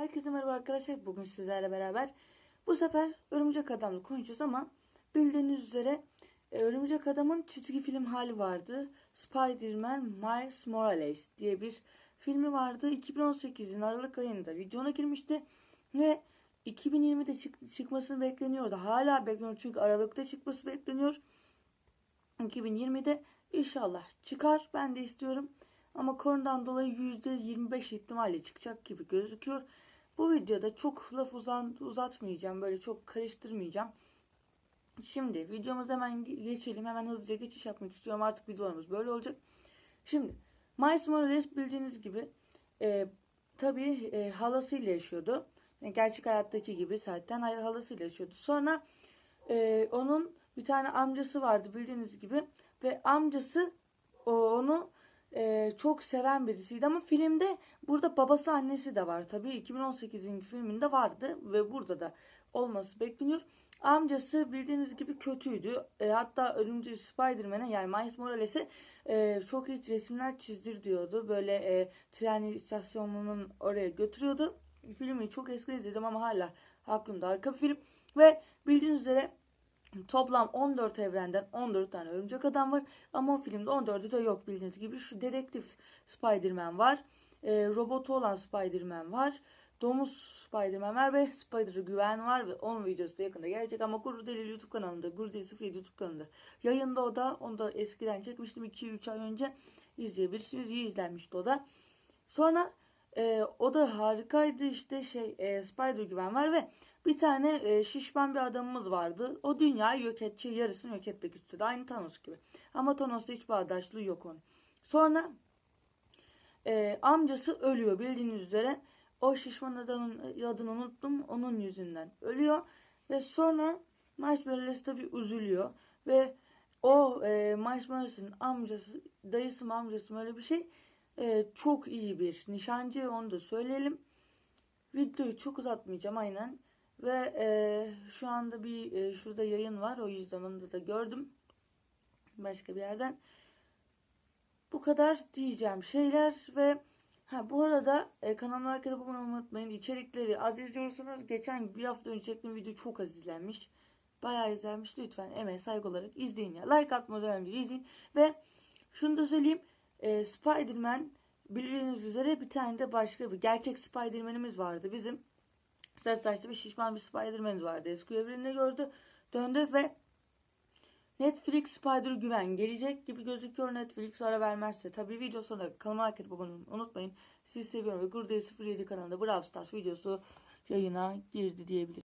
Herkese merhaba arkadaşlar. Bugün sizlerle beraber bu sefer Örümcek Adam'la konuşacağız ama bildiğiniz üzere e, Örümcek Adam'ın çizgi film hali vardı. Spider-Man Miles Morales diye bir filmi vardı. 2018'in Aralık ayında vizyona girmişti ve 2020'de çık- çıkmasını bekleniyordu. Hala bekleniyor çünkü Aralık'ta çıkması bekleniyor. 2020'de inşallah çıkar. Ben de istiyorum. Ama koronadan dolayı %25 ihtimalle çıkacak gibi gözüküyor. Bu videoda çok laf uzan, uzatmayacağım. Böyle çok karıştırmayacağım. Şimdi videomuza hemen geçelim. Hemen hızlıca geçiş yapmak istiyorum. Artık videolarımız böyle olacak. Şimdi Miles Morales bildiğiniz gibi e, tabii e, halasıyla yaşıyordu. Yani gerçek hayattaki gibi zaten halasıyla yaşıyordu. Sonra e, onun bir tane amcası vardı bildiğiniz gibi. Ve amcası o, onu çok seven birisiydi ama filmde burada babası annesi de var tabii 2018'in filminde vardı ve burada da olması bekleniyor. Amcası bildiğiniz gibi kötüydü. E, hatta ölümcül Spider-Man'e yani Miles Morales'e e, çok iyi resimler çizdir diyordu. Böyle e, tren istasyonunun oraya götürüyordu. Filmi çok eski izledim ama hala aklımda harika bir film. Ve bildiğiniz üzere Toplam 14 evrenden 14 tane örümcek adam var. Ama o filmde 14'ü de yok bildiğiniz gibi. Şu dedektif Spider-Man var. E, robotu olan Spider-Man var. Domuz Spider-Man var ve Spider-Güven var ve onun videosu da yakında gelecek ama Guru Deli YouTube kanalında, Guru Deli 07 YouTube kanalında yayında o da. Onu da eskiden çekmiştim 2-3 ay önce izleyebilirsiniz. İyi izlenmişti o da. Sonra e, o da harikaydı işte şey e, Spider Güven var ve bir tane e, şişman bir adamımız vardı. O dünyayı yok edecek yarısını yok etmek istedi. Aynı Thanos gibi. Ama Thanos'ta hiç bağdaşlığı yok onun. Sonra e, amcası ölüyor bildiğiniz üzere. O şişman adamın adını unuttum. Onun yüzünden ölüyor. Ve sonra Miles Morales tabi üzülüyor. Ve o e, Miles Morales'in amcası, dayısı mı amcası mı öyle bir şey e, çok iyi bir nişancı onu da söyleyelim. Videoyu çok uzatmayacağım aynen. Ve e, şu anda bir e, şurada yayın var o yüzden onu da gördüm. Başka bir yerden. Bu kadar diyeceğim şeyler ve ha bu arada e, kanalıma arkada abone unutmayın. İçerikleri az izliyorsunuz. Geçen bir hafta önce çektiğim video çok az izlenmiş. Bayağı izlenmiş. Lütfen emeğe saygı olarak izleyin ya. Like atmadan önce izleyin. Ve şunu da söyleyeyim. E, Spider-Man bildiğiniz üzere bir tane de başka bir gerçek Spider-Man'imiz vardı. Bizim sarı saçlı bir şişman bir Spider-Man'imiz vardı. Eski evreninde gördü. Döndü ve Netflix Spider Güven gelecek gibi gözüküyor Netflix ara vermezse. Tabi video sonunda kanalıma hareket olmayı unutmayın. Sizi seviyorum ve Gurday 07 kanalında Brawl Stars videosu yayına girdi diyebilirim.